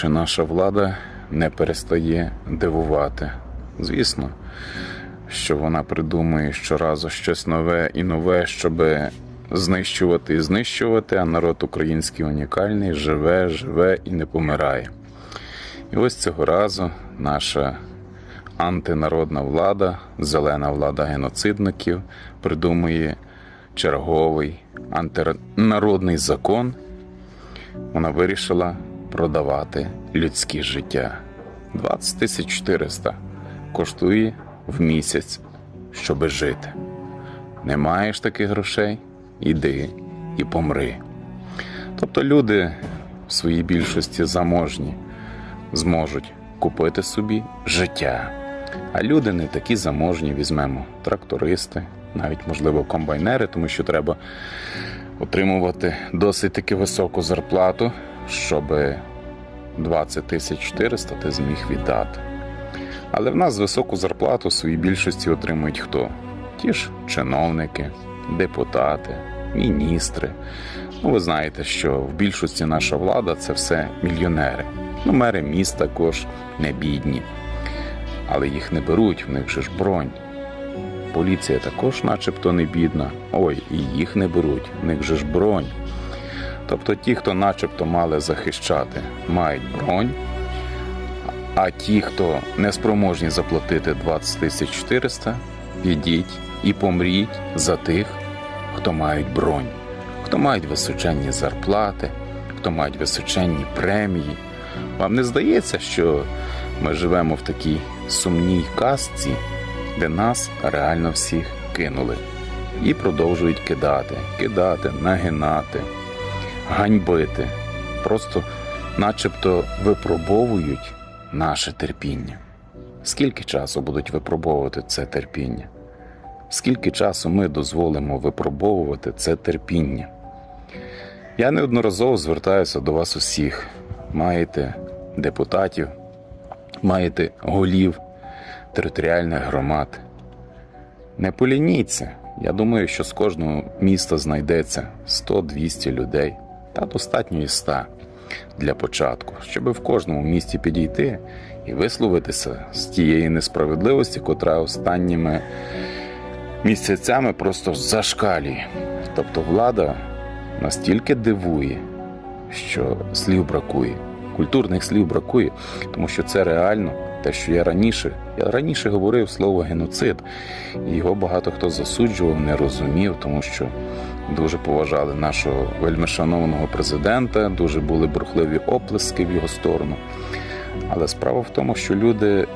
більше наша влада не перестає дивувати. Звісно, що вона придумує щоразу щось нове і нове, щоб знищувати і знищувати, а народ український унікальний живе, живе і не помирає. І ось цього разу наша антинародна влада, зелена влада геноцидників, придумує черговий антинародний закон. Вона вирішила продавати людське життя. 20 тисяч 400 коштує в місяць, щоби жити. Не маєш таких грошей? Іди і помри. Тобто люди в своїй більшості заможні зможуть купити собі життя. А люди не такі заможні, візьмемо трактористи, навіть, можливо, комбайнери, тому що треба отримувати досить таки високу зарплату, щоб 20 тисяч 400 ти зміг віддати. Але в нас високу зарплату в своїй більшості отримують хто? Ті ж чиновники, депутати, міністри. Ну, ви знаєте, що в більшості наша влада це все мільйонери. Ну, мери міст також не бідні. Але їх не беруть, в них же ж бронь. Поліція також, начебто, не бідна. Ой, і їх не беруть, в них же ж бронь. Тобто ті, хто начебто мали захищати, мають бронь, а ті, хто не спроможні заплатити 20 тисяч 400, підіть і помріть за тих, хто мають бронь, хто мають височенні зарплати, хто мають височенні премії. Вам не здається, що ми живемо в такій сумній казці, де нас реально всіх кинули і продовжують кидати, кидати, нагинати, ганьбити, просто начебто випробовують наше терпіння. Скільки часу будуть випробовувати це терпіння? Скільки часу ми дозволимо випробовувати це терпіння? Я неодноразово звертаюся до вас усіх. Маєте депутатів, маєте голів територіальних громад. Не полініться. Я думаю, що з кожного міста знайдеться 100-200 людей, та достатньо і 100 для початку, щоб в кожному місті підійти і висловитися з тієї несправедливості, котра останніми місяцями просто зашкалює. Тобто влада настільки дивує, що слів бракує. Культурних слів бракує, тому що це реально те, що я раніше. Я раніше говорив слово геноцид, і його багато хто засуджував, не розумів, тому що дуже поважали нашого вельмишановного президента, дуже були бурхливі оплески в його сторону. Але справа в тому, що люди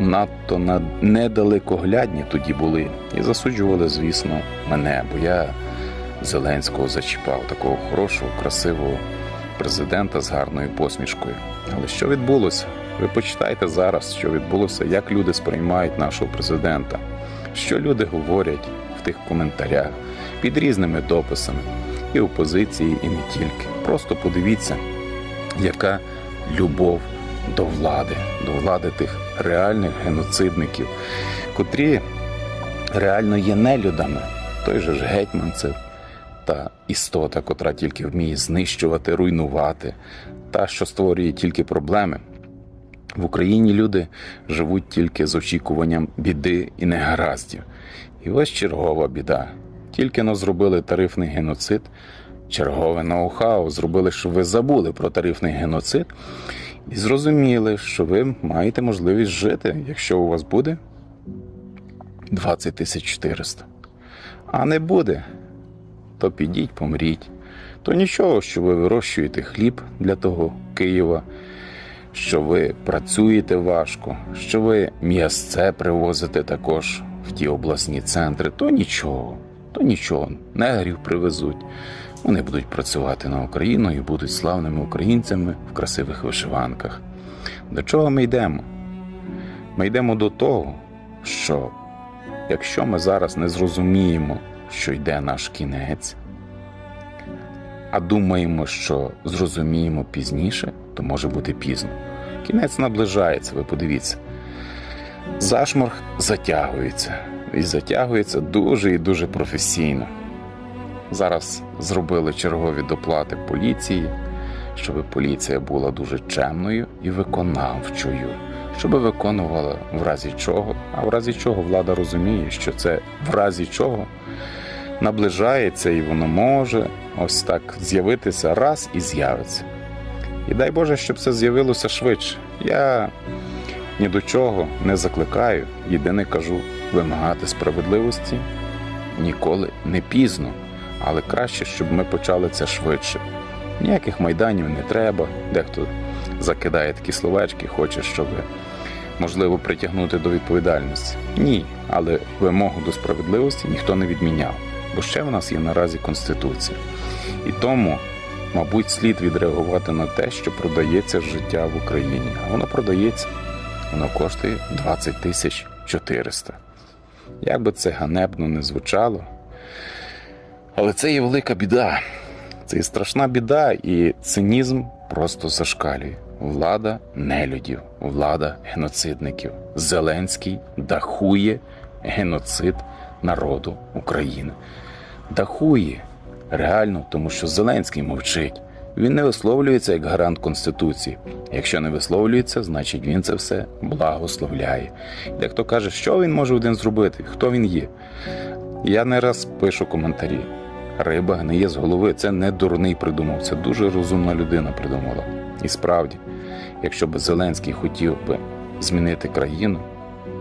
надто над- недалекоглядні тоді були і засуджували, звісно, мене, бо я Зеленського зачіпав, такого хорошого, красивого президента з гарною посмішкою. Але що відбулося? Ви почитайте зараз, що відбулося, як люди сприймають нашого президента, що люди говорять в тих коментарях під різними дописами і опозиції, і не тільки. Просто подивіться, яка любов до влади, до влади тих реальних геноцидників, котрі реально є нелюдами. Той же ж гетьман це та істота, котра тільки вміє знищувати, руйнувати, та, що створює тільки проблеми. В Україні люди живуть тільки з очікуванням біди і негараздів. І ось чергова біда. Тільки но зробили тарифний геноцид, чергове ноу-хау. Зробили, щоб ви забули про тарифний геноцид. І зрозуміли, що ви маєте можливість жити, якщо у вас буде 20 400. А не буде, то підіть, помріть. То нічого, що ви вирощуєте хліб для того Києва, що ви працюєте важко, що ви м'ясце привозите також в ті обласні центри, то нічого, то нічого, негрів привезуть. Вони будуть працювати на Україну і будуть славними українцями в красивих вишиванках. До чого ми йдемо? Ми йдемо до того, що якщо ми зараз не зрозуміємо, що йде наш кінець, а думаємо, що зрозуміємо пізніше, то може бути пізно. Кінець наближається, ви подивіться. Зашморг затягується. І затягується дуже і дуже професійно. Зараз зробили чергові доплати поліції, щоб поліція була дуже чемною і виконавчою, щоб виконувала в разі чого, а в разі чого влада розуміє, що це в разі чого наближається і воно може ось так з'явитися раз і з'явиться. І дай Боже, щоб це з'явилося швидше. Я ні до чого не закликаю, єдине кажу вимагати справедливості ніколи не пізно, але краще, щоб ми почали це швидше. Ніяких майданів не треба. Дехто закидає такі словечки, хоче, щоб можливо притягнути до відповідальності. Ні, але вимогу до справедливості ніхто не відміняв, бо ще в нас є наразі Конституція. І тому, мабуть, слід відреагувати на те, що продається життя в Україні. А воно продається, воно коштує 20 тисяч 400. Як би це ганебно не звучало, але це є велика біда. Це є страшна біда, і цинізм просто зашкалює. Влада нелюдів, влада геноцидників. Зеленський дахує геноцид народу України. Дахує реально, тому що Зеленський мовчить. Він не висловлюється як гарант Конституції. Якщо не висловлюється, значить він це все благословляє. Дехто каже, що він може один зробити, хто він є. Я не раз пишу коментарі. Риба гниє з голови. Це не дурний придумав, це дуже розумна людина придумала. І справді, якщо б Зеленський хотів би змінити країну,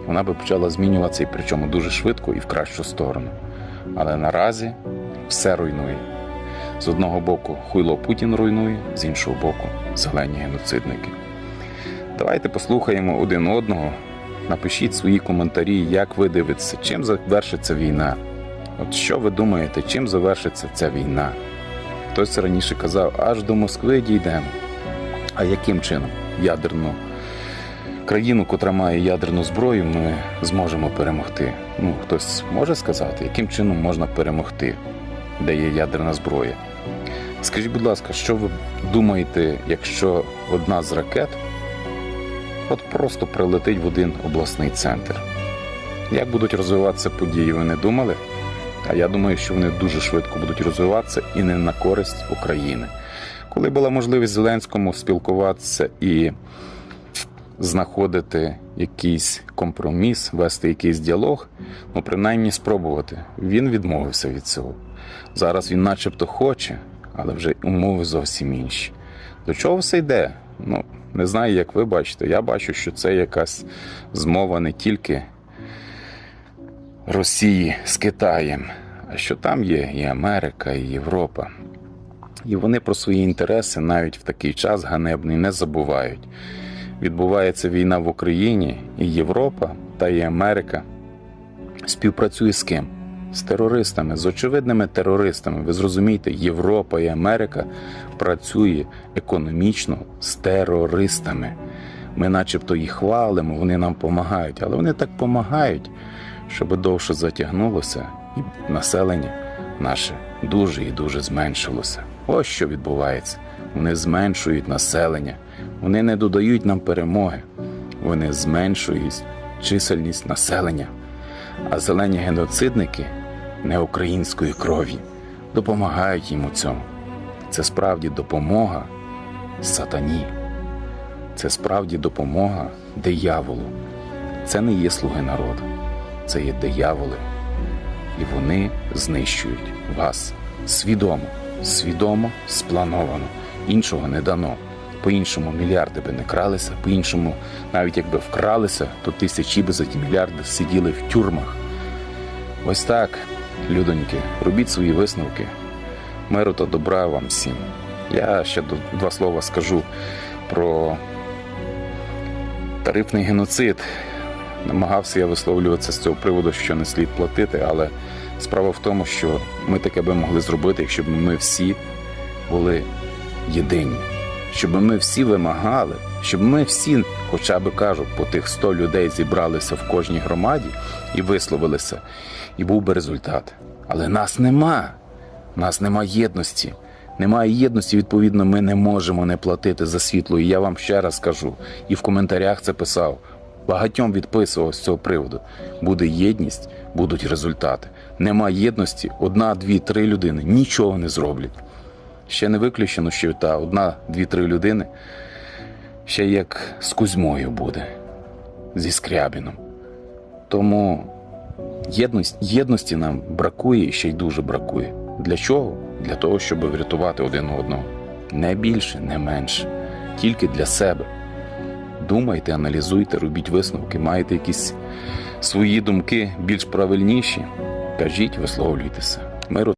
вона би почала змінюватися і причому дуже швидко і в кращу сторону. Але наразі все руйнує. З одного боку, хуйло Путін руйнує, з іншого боку, зелені геноцидники. Давайте послухаємо один одного. Напишіть свої коментарі, як ви дивитеся, чим завершиться війна. От що ви думаєте, чим завершиться ця війна? Хтось раніше казав, аж до Москви дійдемо. А яким чином ядерну країну, котра має ядерну зброю, ми зможемо перемогти? Ну, хтось може сказати, яким чином можна перемогти, де є ядерна зброя? Скажіть, будь ласка, що ви думаєте, якщо одна з ракет от просто прилетить в один обласний центр? Як будуть розвиватися події, ви не думали? А я думаю, що вони дуже швидко будуть розвиватися і не на користь України. Коли була можливість Зеленському спілкуватися і знаходити якийсь компроміс, вести якийсь діалог, ну принаймні спробувати. Він відмовився від цього. Зараз він, начебто, хоче, але вже умови зовсім інші. До чого все йде? Ну, не знаю, як ви бачите. Я бачу, що це якась змова не тільки Росії з Китаєм, а що там є і Америка, і Європа. І вони про свої інтереси навіть в такий час ганебний не забувають. Відбувається війна в Україні, і Європа та і Америка співпрацює з ким? З терористами, з очевидними терористами. Ви зрозумієте, Європа і Америка працює економічно з терористами. Ми, начебто, їх хвалимо, вони нам допомагають, але вони так допомагають, щоб довше затягнулося, і населення наше дуже і дуже зменшилося. Ось що відбувається. Вони зменшують населення, вони не додають нам перемоги, вони зменшують чисельність населення. А зелені геноцидники не української крові допомагають їм у цьому. Це справді допомога сатані. Це справді допомога дияволу. Це не є слуги народу, це є дияволи. І вони знищують вас свідомо, свідомо, сплановано. Іншого не дано. По-іншому мільярди би не кралися, по-іншому, навіть якби вкралися, то тисячі би за ті мільярди сиділи в тюрмах. Ось так, людоньки, робіть свої висновки. Миру та добра вам всім. Я ще два слова скажу про тарифний геноцид. Намагався я висловлюватися з цього приводу, що не слід платити, але справа в тому, що ми таке би могли зробити, якщо б ми всі були єдині, щоб ми всі вимагали, щоб ми всі, хоча б кажу, по тих 100 людей зібралися в кожній громаді і висловилися, і був би результат. Але нас нема. Нас нема єдності. Немає єдності, відповідно, ми не можемо не платити за світло. І я вам ще раз кажу, і в коментарях це писав. Багатьом відписував з цього приводу. Буде єдність, будуть результати. Нема єдності, одна, дві, три людини нічого не зроблять. Ще не виключено, що та одна, дві-три людини ще як з Кузьмою буде, зі Скрябіном. Тому єдності, єдності нам бракує і ще й дуже бракує. Для чого? Для того, щоб врятувати один одного. Не більше, не менше. Тільки для себе. Думайте, аналізуйте, робіть висновки, маєте якісь свої думки більш правильніші. Кажіть, висловлюйтеся. Миру